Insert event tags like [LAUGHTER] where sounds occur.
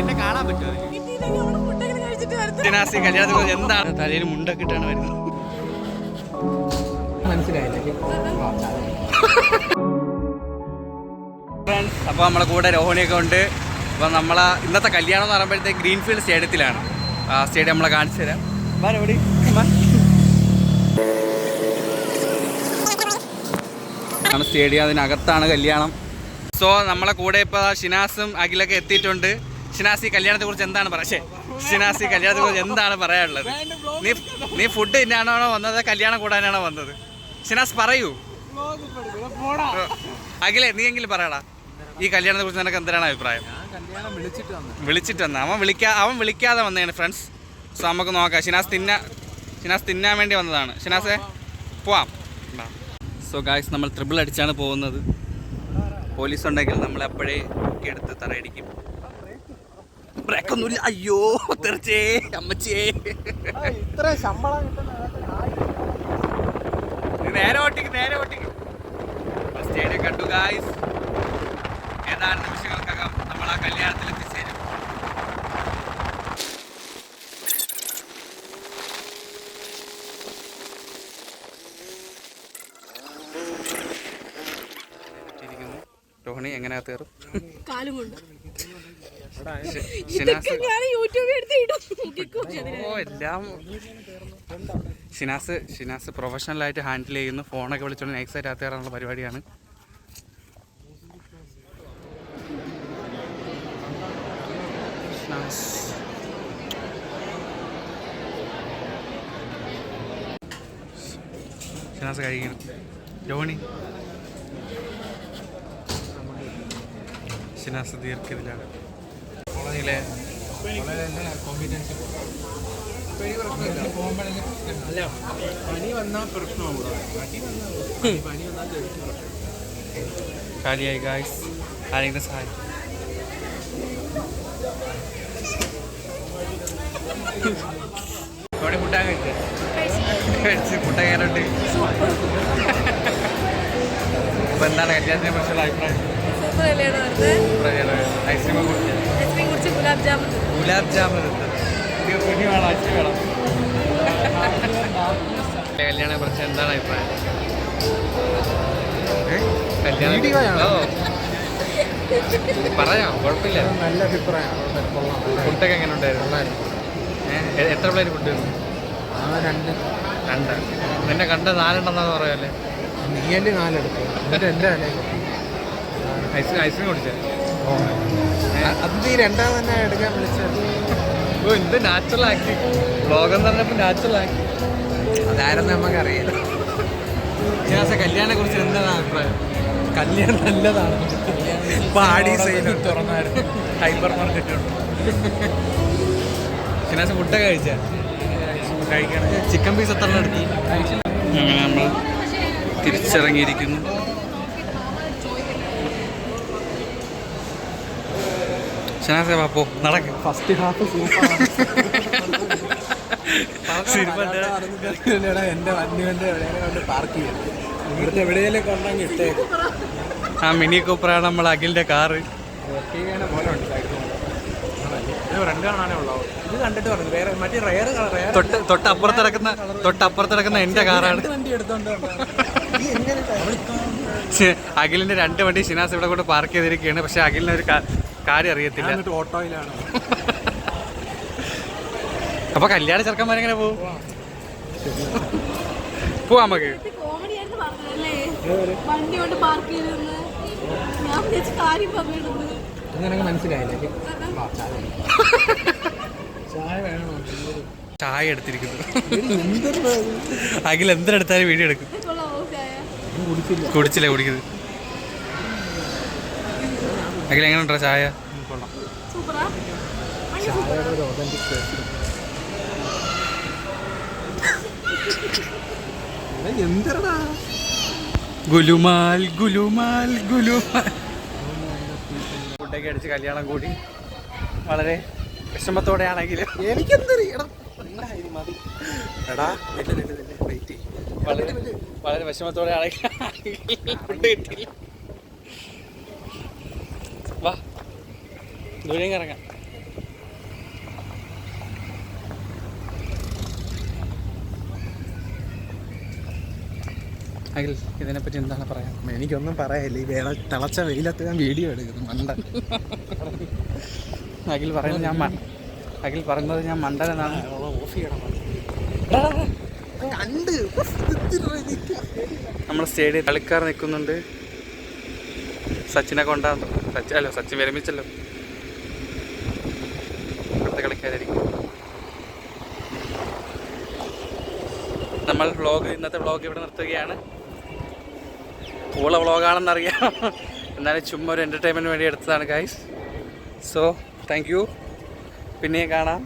എന്നെ കാണാൻ പറ്റുമോ. ജിനാസി കല്യാണത്തിന് എന്താണ്? തലയിൽ മുണ്ടൊക്കെ ഇട്ടാണ് വരുന്നത്. ഫ്രണ്ട്സ് അപ്പോൾ നമ്മളെ കൂടെ രോഹിണിയൊക്കെ ഉണ്ട്. അപ്പോൾ നമ്മളെ ഇന്നത്തെ കല്യാണം എന്ന് പറയുമ്പോഴത്തേക്ക് ഗ്രീൻഫീൽഡ് സ്റ്റേഡിയത്തിലാണ് ആ സ്റ്റേഡിയം നമ്മളെ കാണിച്ചു തരാം. വാ രോഹിണി, സ്റ്റേഡിയം അതിനകത്താണ് കല്യാണം. സോ നമ്മളെ കൂടെ ഇപ്പോൾ ഷിനാസും അഖിലൊക്കെ എത്തിയിട്ടുണ്ട്. ഷിനാസ് കല്യാണത്തെ കുറിച്ച് എന്താണ് പക്ഷേ ഷിനാസി കല്യാണത്തെ കുറിച്ച് എന്താണ് പറയാനുള്ളത്? നീ നീ ഫുഡ് തിന്നാണോ വന്നത് കല്യാണം കൂടാനാണോ വന്നത്? ഷിനാസ് പറയൂ. അഖിലേ നീ എങ്കിലും പറയടാ. ഈ കല്യാണത്തെ കുറിച്ച് നിനക്ക് എന്തിനാണ് അഭിപ്രായം? വിളിച്ചിട്ട് വന്ന അവൻ വിളിക്കാ അവൻ വിളിക്കാതെ വന്നതാണ് ഫ്രണ്ട്സ് സോ നമുക്ക് നോക്കാം. ഷിനാസ് തിന്ന ഷിനാസ് തിന്നാൻ വേണ്ടി വന്നതാണ്. ഷിനാസെ പോവാം. സോ ഗായ്സ് നമ്മൾ ട്രിപ്പിൾ അടിച്ചാണ് പോകുന്നത്. പോലീസ് ഉണ്ടെങ്കിൽ നമ്മൾ അപ്പോഴേ എടുത്ത് തറയടിക്കും. ബ്രേക്ക് ഒന്നുമില്ല അയ്യോ തെറിച്ചേ അമ്മച്ചേ. ഇത്ര ശമ്പളം നേരെ ഓട്ടിക്ക്. നേരെ ഓട്ടിക്ക് സ്റ്റേഡിയം കണ്ടു ഗായ്സ് ഏതാനും നിമിഷങ്ങൾക്കകം നമ്മൾ ആ കല്യാണത്തിൽ എത്തിച്ചേരും. എത്തിയിരിക്കുന്നു. രോഹിണി എങ്ങനെ കയറും? കാലും കൊണ്ട് ഇതൊക്കെ ഞാൻ യൂട്യൂബിൽ എടുത്ത് ഇടും. ഓ എല്ലാം. ഷിനാസ് ഷിനാസ് പ്രൊഫഷണലായിട്ട് ഹാൻഡിൽ ചെയ്യുന്നു. ഫോണൊക്കെ വിളിച്ചോണ്ട് നെക്സ്റ്റ് ആയിട്ട് കയറാനുള്ള പരിപാടിയാണ്. ഷിനാസ്. ഷിനാസ് കഴിക്കണം ജോണി ഷിനാസ് ദീർഘത്തിലാണ് കോളനിയിലെ അല്ല പനി വന്നാൽ പ്രശ്നമാകും പനി വന്നാൽ കാലിയായി ഗായ്സ് ആരെങ്കിലും സഹായം അവിടെ മുട്ടാൻ കഴിച്ചു? കഴിച്ച് ഫുഡ് കയറുണ്ട് അപ്പൊ എന്താണ് കല്യാണത്തിനെ കുറിച്ചുള്ള അഭിപ്രായം? Super ice cream gulab jamun gulab jamun കുറിച്ച് എന്താണ് അഭിപ്രായം? പറയാം കുഴപ്പമില്ല. നല്ല അഭിപ്രായമാണ് കൊള്ളാം. ഫുഡൊക്കെ എങ്ങനെ ഉണ്ടായിരുന്നു? എത്ര പ്ലേറ്റ് ഫുഡ് ആ രണ്ട്. രണ്ട്. നിന്നെ കണ്ട നാലെണ്ണെന്നാന്ന് പറയാല്ലേ? നീയൽ നാലെടുത്തു? എന്നിട്ട് എന്റെ അല്ലേ ഐസ്ക്രീം കുടിച്ചത് കുടിച്ചേ. അത് നീ രണ്ടാമത് തന്നെ എടുക്കാൻ വിളിച്ചത്. ഓ എന്ത് നാച്ചുറൽ ആക്കി ബ്ലോഗം എന്ന് പറഞ്ഞപ്പോൾ നാച്ചുറൽ ആക്കി അതായിരുന്നു നമുക്ക് അറിയാം ജിനാസെ കല്യാണത്തെ കുറിച്ച് എന്താണ് അഭിപ്രായം? കല്യാണം നല്ലതാണ്. പാടി തുറന്നായിരുന്നു. ഹൈപ്പർ മാർക്കറ്റ് ജിനാസ് ഫുഡൊക്കെ കഴിച്ച? കഴിക്കണം. ചിക്കൻ പീസ് എത്ര എടുത്തു? അങ്ങനെ നമ്മൾ തിരിച്ചിറങ്ങിയിരിക്കുന്നു. ഷനാസെ നടക്ക്. ഫസ്റ്റ് ഹാഫ് സിനിമ എവിടെയെങ്കിലും കൊണ്ട് പാർക്ക് ചെയ്യും. ഇവിടുത്തെ എവിടെയെങ്കിലും കൊണ്ടെങ്കിൽ ഇട്ടേക്കും. ആ മിനി കൂപ്പറാണ് നമ്മൾ അഖിലിന്റെ കാറ്. തൊട്ടപ്പുറത്തിറക്കുന്ന പോലെ ഉണ്ട് സൈക്കിൾ ഇത് രണ്ട് കാണാനേ ഇത് കണ്ടിട്ട് പറഞ്ഞു. വേറെ മറ്റേ റയർ റയർ തൊട്ട് തൊട്ടപ്പുറത്ത് കിടക്കുന്ന തൊട്ടപ്പുറത്ത് കിടക്കുന്ന എന്റെ കാറാണ്. [LAUGHS] അഖിലിന്റെ രണ്ട് വണ്ടി ഷിനാസ് ഇവിടെ കൊണ്ട് പാർക്ക് ചെയ്തിരിക്കുകയാണ്. പക്ഷെ അഖിലിന് ഒരു കാര്യം അറിയത്തില്ല. ഓട്ടോയിലാണ്. അപ്പൊ കല്യാണ ചെറുക്കന്മാരെങ്ങനെ പോവും? പോവാ നമുക്ക്. വണ്ടി കൊണ്ട് പാർക്ക് ചെയ്തെന്ന് ഞാൻ വിചാരിച്ച കാര്യം പറഞ്ഞിടുന്നു. അങ്ങനെ മനസ്സിലായില്ലേ. ചായ വേണോ? ചായ എടുത്തിരിക്കുന്നു. അഖിൽ എന്തിനെടുത്താലും വീഡിയോ എടുക്കും. കുടിച്ചില്ല. കുടിച്ചില്ലേ കുടിക്കുന്നത്. അഖിൽ എങ്ങനെയുണ്ടോ ചായ? കൊള്ളാം. സൂപ്പറാ? എന്തരടാ ഗുലുമാൽ ഗുലുമാൽ ഗുലുമാൽ. ഫുഡൊക്കെ അടിച്ച് കല്യാണം കൂടി. വളരെ വിഷമത്തോടെയാണെങ്കിൽ എനിക്കെന്തറിയണം എടാ വെയിറ്റ് വളരെ വളരെ വിഷമത്തോടെയാണെങ്കിൽ ഫുഡ് കിട്ടിയില്ല വാ. ദൂരം കിടക്കാം അഖിൽ ഇതിനെപ്പറ്റി എന്താണ് പറയാൻ? എനിക്കൊന്നും പറയാനില്ല. ഈ വേള തിളച്ച വെയിലത്ത് ഞാൻ വീഡിയോ എടുക്കുന്നു മണ്ട അഖിൽ പറയുന്നത് ഞാൻ അഖിൽ പറയുന്നത് ഞാൻ മണ്ടൻ എന്നാണ്. ഓഫ് ചെയ്യണം. കണ്ട് നമ്മുടെ സ്റ്റേഡിയം കളിക്കാർ നിൽക്കുന്നുണ്ട്. സച്ചിനെ കൊണ്ടാ സച്ചിൻ അല്ലോ സച്ചിൻ വിരമിച്ചല്ലോ. നമ്മൾ വ്ളോഗ് ഇന്നത്തെ വ്ളോഗ് ഇവിടെ നിർത്തുകയാണ്. പൂള വ്ളോഗാണെന്നറിയാം എന്നാലും ചുമ്മാ ഒരു എന്റർടൈൻമെന്റ് വേണ്ടി എടുത്തതാണ് ഗൈസ് സോ താങ്ക് യു പിന്നെയും കാണാം.